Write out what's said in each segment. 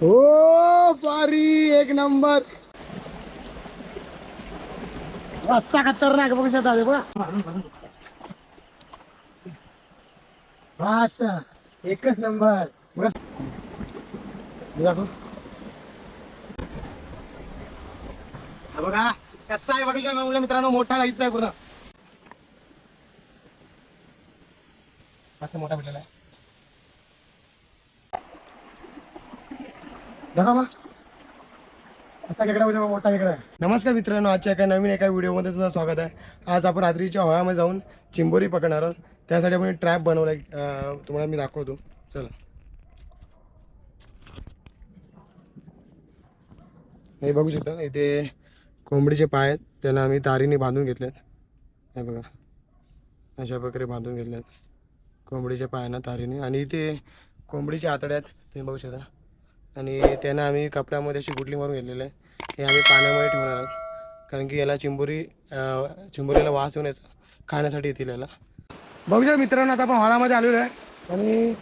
हो पारी एक नंबर. असा खतरनाक बघू शकता ते बघा. एकच नंबर. मस्त. बघा. कसा आहे बघू शकता मुलं मित्रांनो? मोठा लाईचा आहे पूर्ण. मस्त मोठा भेटलेला आहे दाखवा मग. असा खेकडा म्हणजे मोठा खेकडा आहे. नमस्कार मित्रांनो आजच्या एका नवीन एका व्हिडिओमध्ये तुमचं स्वागत आहे. आज आपण रात्रीच्या हवामध्ये जाऊन चिंबोरी पकडणार आहोत. त्यासाठी आपण ट्रॅप बनवला आहे. तुम्हाला मी दाखवतो. चला. हे बघू शकता इथे कोंबडीचे पाय आहेत. त्यांना आम्ही तारीने बांधून घेतलेत. हे बघा. अशा प्रकारे बांधून घेतल्यात कोंबडीच्या पायांना तारीने. आणि इथे कोंबडीच्या आतड्यात तुम्ही बघू शकता आणि त्यानं आम्ही कपड्यामध्ये अशी गुटली मारून घेतलेलं आहे. हे आम्ही पाण्यामध्ये ठेवणार आहोत. कारण की याला चिंबोरी चिंबुरीला चिंबोरीला वास येऊन याचा खाण्यासाठी येतील याला. बघूया मित्रांनो आता आपण हॉलामध्ये आलेलो आहे. आणि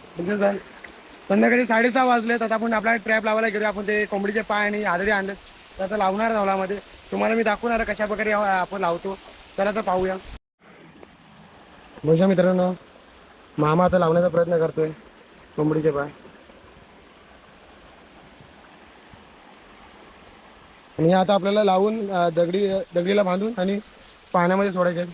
संध्याकाळी साडेसहा वाजले आता आपण आपला ट्रॅप लावायला गेलो. आपण ते कोंबडीचे पाय आणि आदडी आणले. तर आता लावणार हॉलामध्ये. तुम्हाला मी दाखवणार कशा प्रकारे आपण लावतो. चला तर पाहूया. बघूया मित्रांनो मामा आता लावण्याचा प्रयत्न करतोय. कोंबडीचे पाय. आणि आता आपल्याला लावून दगडी दगडीला बांधून आणि पाण्यामध्ये सोडायचे आहेत.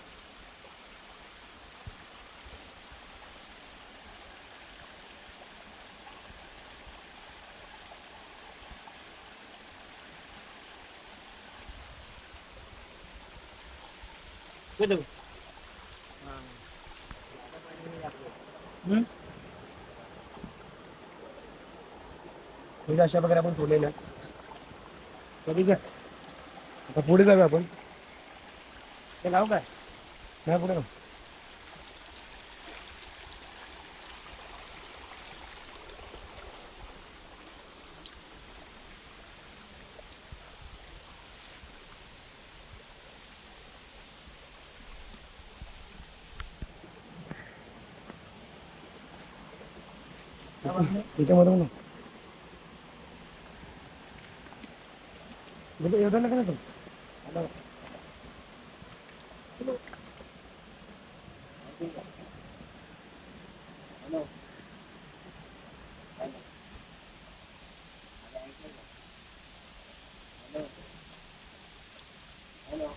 म्हणजे अशा प्रकारे आपण सोडलेल्या आहे कधी काय? आता पुढे जाऊया आपण. ते नाव काय? नाही पुढे जाऊ. त्याच्यामध्ये म्हणून म्हणजे का नाही ना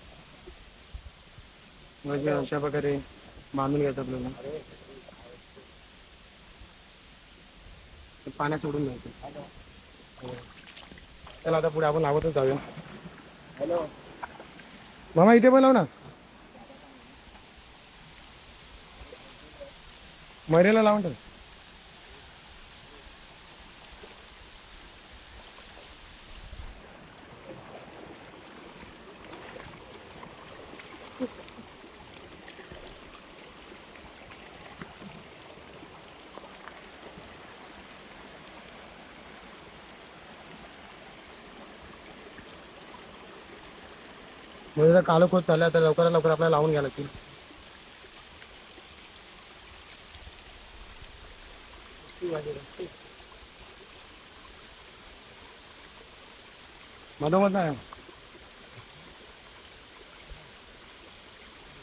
म्हणजे अशा प्रकारे बांधून घ्यायचं आपल्याला पाण्यात सोडून द्यायचं. चला आता पुढे आपण लावतच जाऊया. मामा इथे बोलाव ना. मरेला लावून ठेव. म्हणजे जर कालो खोत तर लवकरात लवकर आपल्याला लावून घ्यायला लागतील. मधोमध नाही.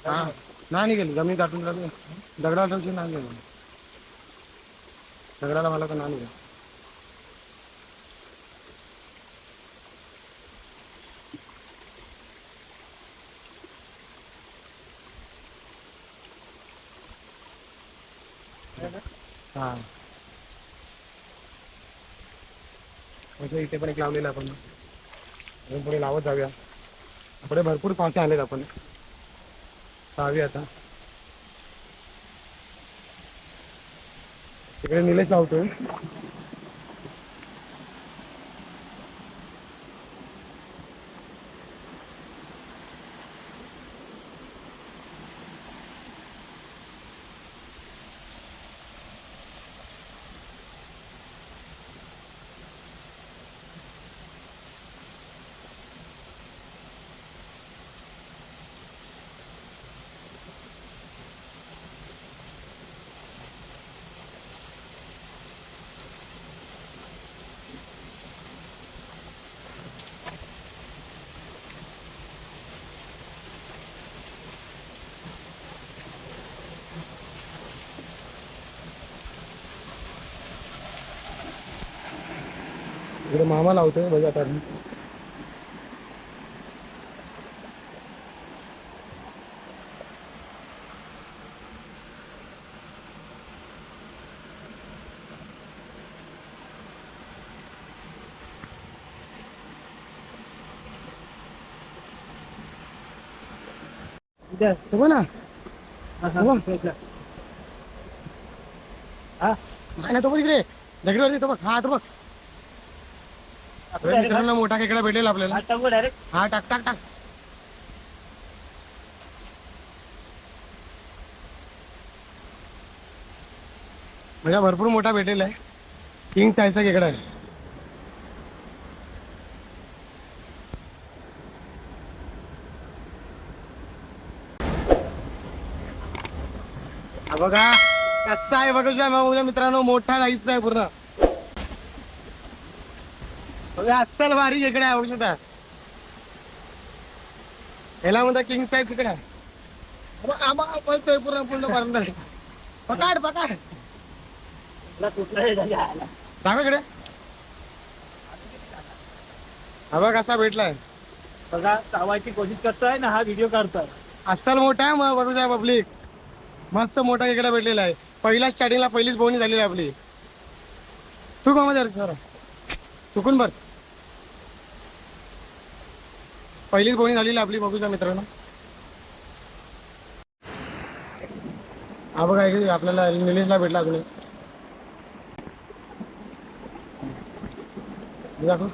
हा नाही गेली जमीन काटून दगडा ठेवची नाही गेली दगडाला मला तर नाही गेलं हा. म्हणजे इथे पण एक लावलेलं आपण. अजून पुढे लावत जाऊया. पुढे भरपूर पावसे आलेत आपण. पाहूया आता. तिकडे निलेश लावतोय इकडे मामा लावतोय बघा आता. तो बघ ना. हा तो बघ इकडे. दगडीवरती तो बघ. हा तो बघ, मित्रांनो मोठा खेकडा भेटेल आपल्याला. डायरेक्ट हा टाक टाक टाक. म्हणजे भरपूर मोठा भेटेल आहे. किंग साईजचा खेकडा आहे. हा बघा कसा आहे बघू शकता माझ्या मित्रांनो मोठा साईजचा आहे पूर्ण. अस्सल भारी खेकडा आहे शकता याला म्हणता किंग साईज तिकडे आहे. अबा, आबा, पळतोय पूर्ण पूर्ण पर्यंत पकाड पकाड. दाखव इकडे. हा बघ कसा भेटलाय. बघा चावायची कोशिश करतोय ना हा व्हिडिओ काढतोय. अस्सल मोठा आहे मग बघू पब्लिक मस्त मोठा इकडे भेटलेला आहे. पहिल्या स्टार्टिंगला पहिलीच बोवणी झालेली आहे आपली. तू का सर चुकून बर. पहिलीच बोवणी झालेली आपली बघूच्या मित्रांनो. हा बघा इकडे आपल्याला निलेशला भेटला अजून दाखव.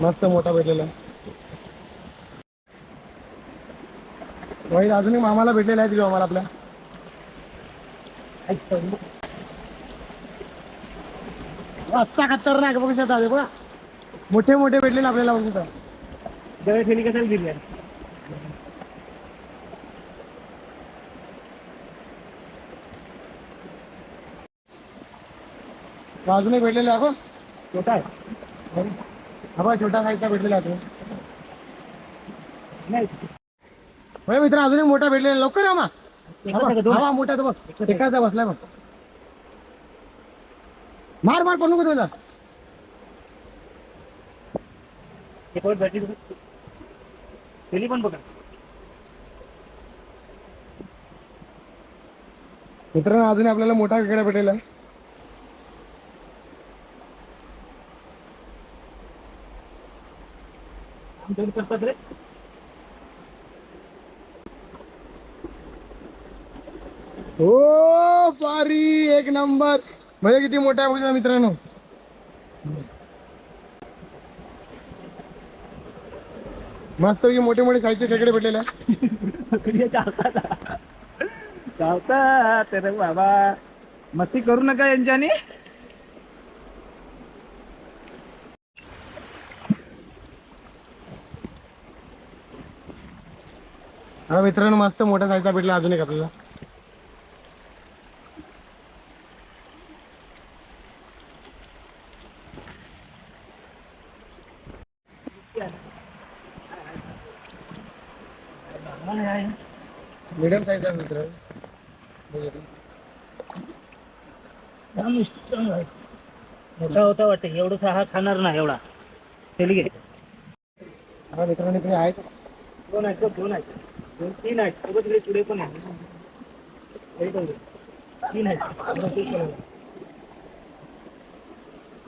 मस्त मोठा भेटलेला. वाईट अजूनही मामाला भेटलेला आहे तिथे आम्हाला आपल्या. असा खतरनाक बघू शकता बघा. मोठे मोठे भेटलेले आपल्याला बघू शकता. जवळ ठेली कशाला दिली आहे? अजून एक भेटलेला आहे बघ. छोटा आहे. हा बघा छोटा साईजचा भेटलेला आहे तो. नाही. होय मित्र अजून एक मोठा भेटलेला आहे. लवकर मा एकाच आहे का दोन? हा मोठा तो बघ. एकाचा बसलाय बघ. मार मार पडू नको तुला भेटली पण बघा. मित्रांनो अजून आपल्याला मोठा खेकडा आहे दोन करतात रे. हो पारी एक नंबर. म्हणजे किती मोठा आहे बघा मित्रांनो. मस्त की मोठे मोठे साईजचे खेकडे भेटलेले तुझ्या चावतात चावतात रे बाबा. मस्ती करू नका यांच्यानी. हा मित्रांनो मस्त मोठा साईजचा भेटला अजून एक आपल्याला. मिडियम साईजचा मित्र. मोठा होता वाटते. एवढं हा खाणार नाही एवढा. ठेली घे. हा मित्रांनो इकडे आहेत. दोन आहेत बघ, दोन आहेत. दोन तीन आहेत. सोबत इकडे पुढे पण आहेत. तीन आहेत.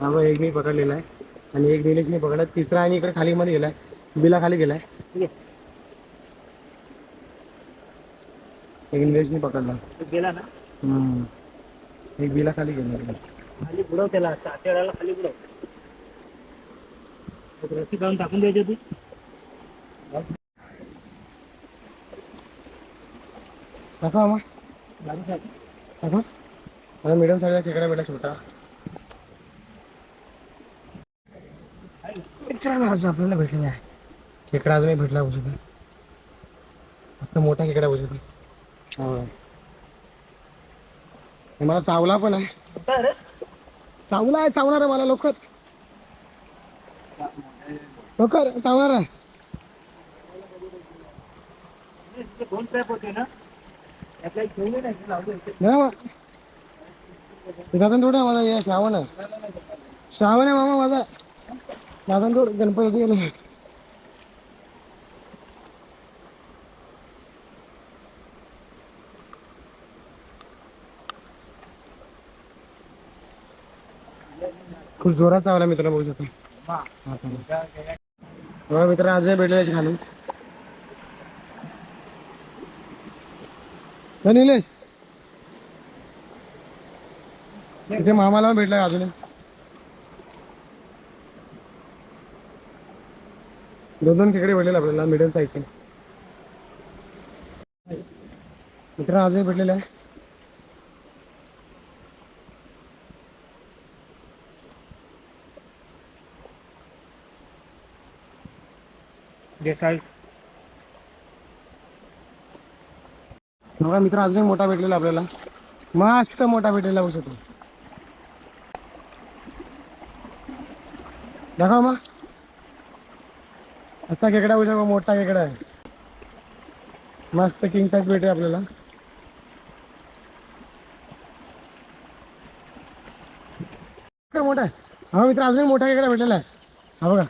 हा एक मी पकडलेला आहे. आणि एक निलेशने पकडला. तिसरा आणि इकडे खाली मध्ये गेलाय. बिला खाली गेलाय ठीक आहे एक निलेशने पकडला तो गेला ना? हम्म. एक बिला खाली गेला खाली बुडव त्याला आतेळाला खाली बुडव. एक रस्सी काढून टाकून द्यायची होती. दाखवा मग आहे. दाखवा मला मिडियम साईजचा खेकडा भेटला छोटा. मित्रांनो आज आपल्याला भेटलेला आहे. खेकडा अजूनही भेटला शकता मस्त मोठा खेकडा बघू हो मला चावला पण आहे. आहे चावला आहे चावणार आहे मला लवकर. लवकर चावणार आहे. दोन ट्रॅप होते ना त्यातला एक घेऊन ये ना इथे लावले होते नाही बा. दादा थोडा माझा हे श्रावण आहे. श्रावण आहे मामा माझा. दादा थोड गणपती गेलो. खूप जोरात चावला मित्र बघू शकतो. मित्र आज भेटले तर निलेश. इथे मामाला पण भेटला अजून. दोन दोन खेकडे भेटलेले आपल्याला मिडियम साईजचे मित्र अजून भेटलेले आहे. देसाई. बघा मित्र अजून एक मोठा भेटलेला आपल्याला. मस्त मोठा भेटलेला बघू शकतो. दाखवा मग. असा खेकडा बघू शकतो मोठा खेकडा आहे. मस्त किंग साईज भेटे आपल्याला. काय मोठा आहे. हा मित्र अजून एक मोठा खेकडा भेटलेला आहे. हा बघा.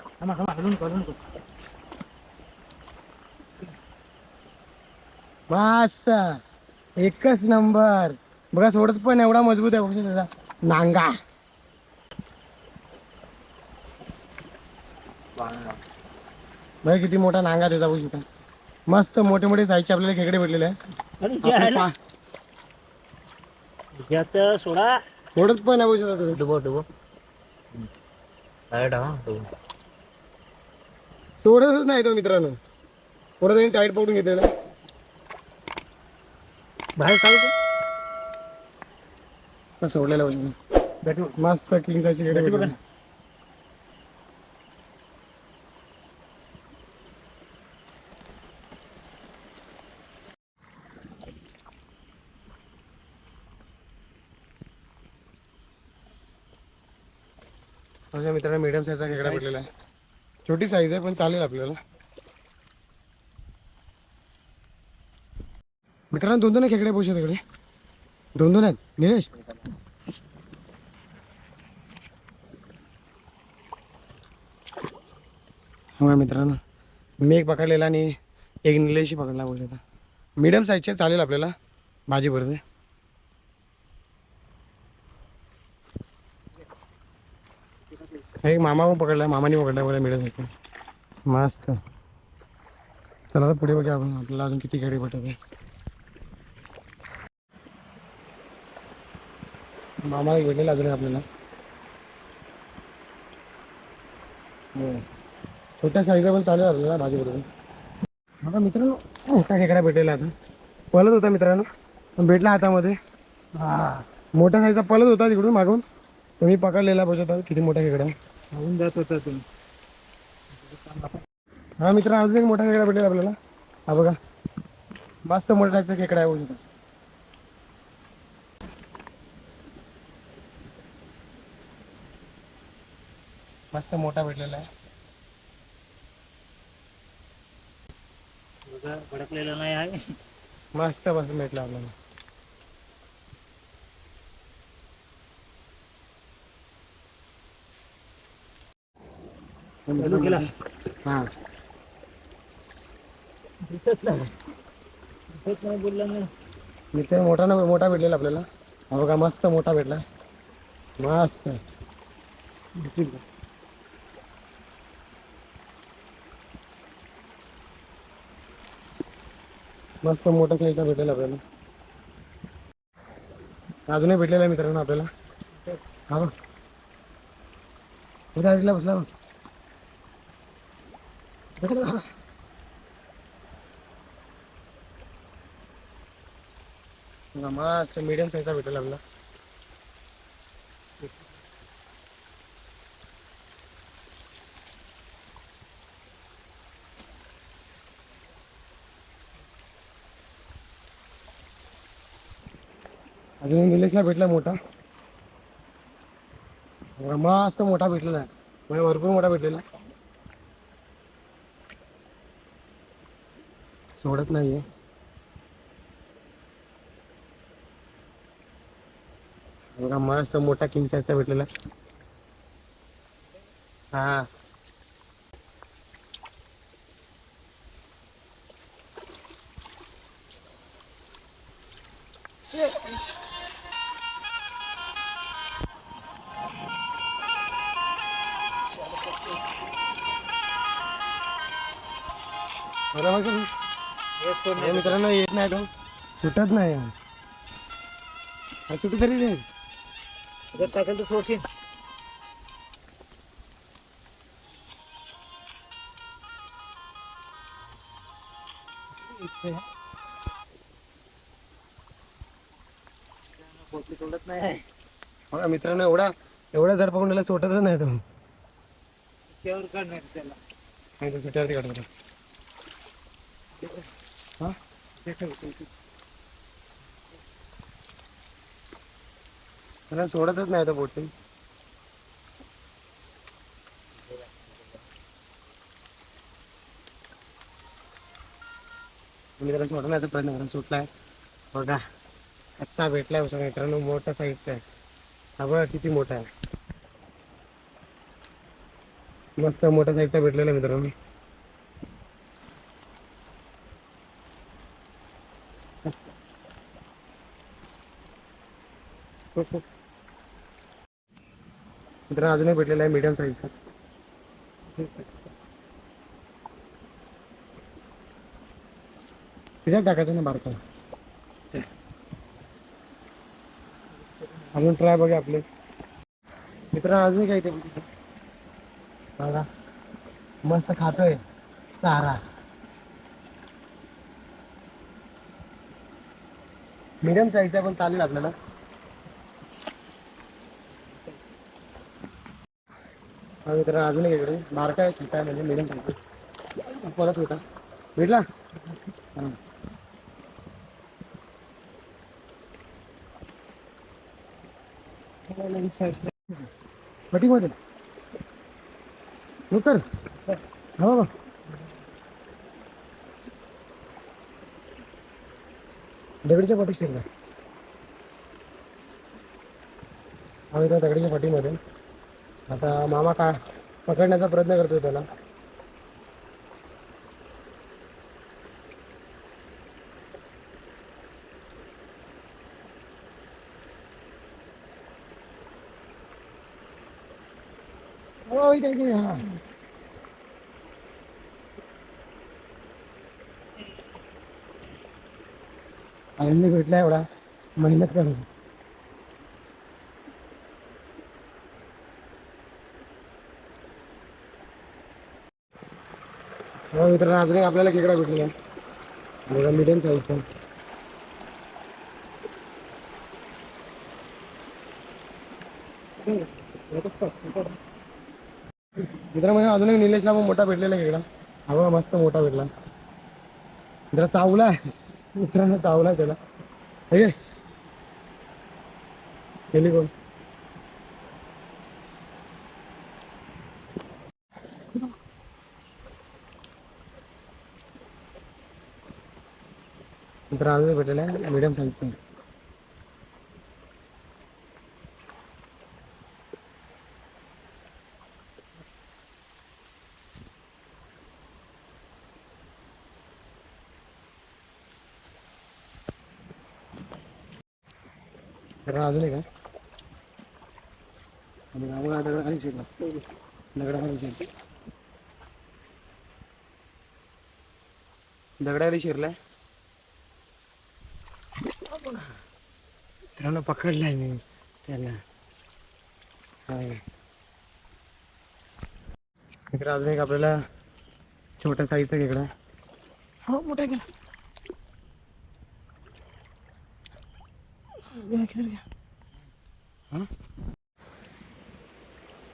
मस्त एकच नंबर. बघा सोडत पण एवढा मजबूत आहे बघू शकता त्याचा. नांगा. बघा किती मोठा नांगा त्याचा बघू शकता. मस्त मोठे मोठे साईजचे आपल्याला खेकडे भेटलेले आहे सोडा. सोडत पण आहे बघू शकता तुम्ही डुबो डुबो. सोडतच नाही तो मित्रांनो. थोडं त्यांनी टाईट पकडून घेतलेला. बाहेर काढू तो सोडलेला. भेटू. मस्त किंग साईजचे खेकडे भेटू माझ्या मित्रांनो मीडियम साईजचा खेकडा भेटलेला आहे. छोटी साईज आहे पण चालेल आपल्याला. मित्रांनो दोन दोन खेकडे पोषा तिकडे दोन दोन आहेत. निलेश? हो मित्रांनो मी एक पकडलेला आणि एक निलेशही पकडला बोलू शकता मीडियम साईजचे चालेल आपल्याला भाजी भरते. एक मामा पण पकडला मामाने पकडला बोला मिळत होतं मस्त. चला पुढे बघा आपण आपल्याला अजून किती गाडी भेटत आहे मामा भेटलेला अजून आपल्याला. हो. छोट्या साईजचा पण चालेल आपल्याला भाजी बरोबर बघा मित्रांनो मोठा खेकडा भेटलेला आता. पळत होता मित्रांनो. पण भेटला हातामध्ये. हा. मोठ्या साईजचा पळत होता तिकडून मागून. तुम्ही पकडलेला बघत होता किती मोठा खेकडा. होऊन जात होता तुम्ही हा मित्र अजून एक मोठा खेकडा भेटेल आपल्याला. हा बघा. मस्त मोठाचा खेकडा आहे बघू मस्त मोठा भेटलेला आहे. बघा भडकलेलं नाही आहे. मस्त मस्त भेटला आपल्याला. चालू केला? हा. दिसत नाही. दिसत नाही बोलला नाही मित्र मोठा ना मोठा भेटलेला आपल्याला. हा बघा मस्त मोठा भेटला. मस्त. मस्त मोठा साईजला भेटेल आपल्याला. अजूनही भेटलेला आहे मित्रांनो आपल्याला. हा बघ. उद्या आडीला बसला बघ. मस्त मीडियम साईजचा भेटेल आपल्याला अजून निलेशला भेटला मोठा. मस्त मोठा भेटलेला आहे. म्हणजे भरपूर मोठा भेटलेला सोडत नाहीये. बघा मस्त मोठा किंग साईजचा भेटलेला हा. हे मित्रांनो येत नाही तो. सुटत नाही. हा, सुटू तरी नाही जर टाकेल तर सोडशील. सोडत नाही. बघा मित्रांनो एवढा एवढा जड पकडून सुटतच नाही तो. केवर काढणार त्याला? सुट्यावरती काढतो. हा? त्याला सोडतच नाही तर बोटिंग. मी त्याला सोडण्याचा प्रयत्न करा. सुटलाय. बघा कसा भेटलाय हो सगळं मित्रांनो. मोठा साईजचा आहे. हा बघा किती मोठा आहे. मस्त मोठा साईजचा भेटलेला मित्रांनो. मित्रांनो अजूनही भेटलेला आहे मीडियम साईजचा तिच्यात टाकायचं ना बारका अजून ट्राय बघा आपले. मित्रांनो अजून काय ते बघा? मस्त खातोय. चारा. मीडियम साईजचा पण चालेल आपल्याला. हा मित्रांनो अजून इकडे. बारका आहे छोटा आहे म्हणजे मिडियम साईजचा परत होता भेटला? हा. पटीमध्ये लवकर हा बाबा. दगडीच्या पाठी शिरला आम्ही दगडीच्या पाठीमध्ये. आता मामा का पकडण्याचा प्रयत्न करतोय त्याला. हो इथे इथे हा. आनंद भेटला एवढा. मेहनत करून. मित्रांनो अजून एक आपल्याला खेकडा भेटलेला बघा मिडियम साईजचा मित्रांनो म्हणजे अजून एक निलेशला पण मोठा भेटलेला खेकडा. हा बघा मस्त मोठा भेटला. जरा चावला मित्रांनो चावला त्याला. हे आहे गेली कोण? मित्रांनो अजून एक भेटलेला आहे मिडियम अजून आहे आणि गावाला दगड आणि शिरला दगडाखाली शिरलाय. मित्रांनो पकडलाय मी हाय. इकडे अजून एक आपल्याला छोट्या साईजचा खेकडा हो मोठा गेला हा?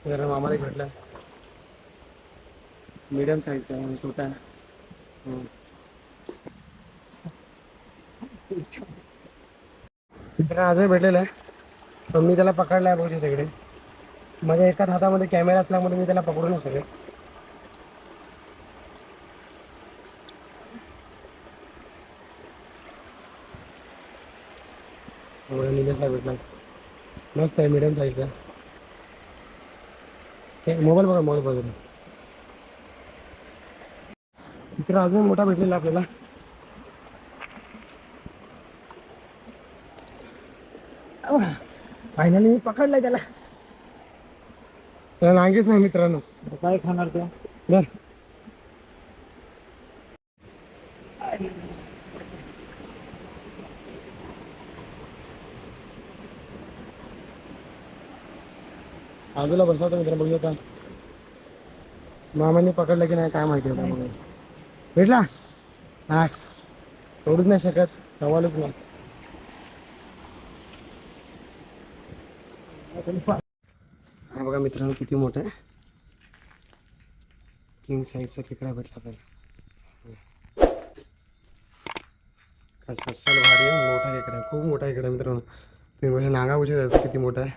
जरा मामाला भेटला. मीडियम साईजचा आहे, छोटा. मित्रांनो आजही भेटलेला आहे. पण मी त्याला पकडलाय बघू तिकडे माझ्या एकाच हातामध्ये कॅमेरा असल्यामुळे मी त्याला पकडू नाही शकत निलेशला भेटला मस्त आहे मिडियम साईजचा मोबाईल बघा मोबाईल बघा. इकडे अजून मोठा भेटलेला आपल्याला. फायनली मी पकडलाय त्याला. त्याला नागेच नाही मित्रांनो. काय खाणार तो? बर. बाजूला बसला होता मित्र बघू आता. मामाने पकडलं की नाही काय माहिती होतं मला भेटला? हा सोडूच नाही शकत. सवालच नाही. हा बघा मित्रांनो किती मोठा आहे. किंग साईजचा खेकडा भेटला पाहिजे भारी मोठा खेकडा खूप मोठा खेकडा मित्रांनो. तुम्ही नागा उशीर किती मोठा आहे.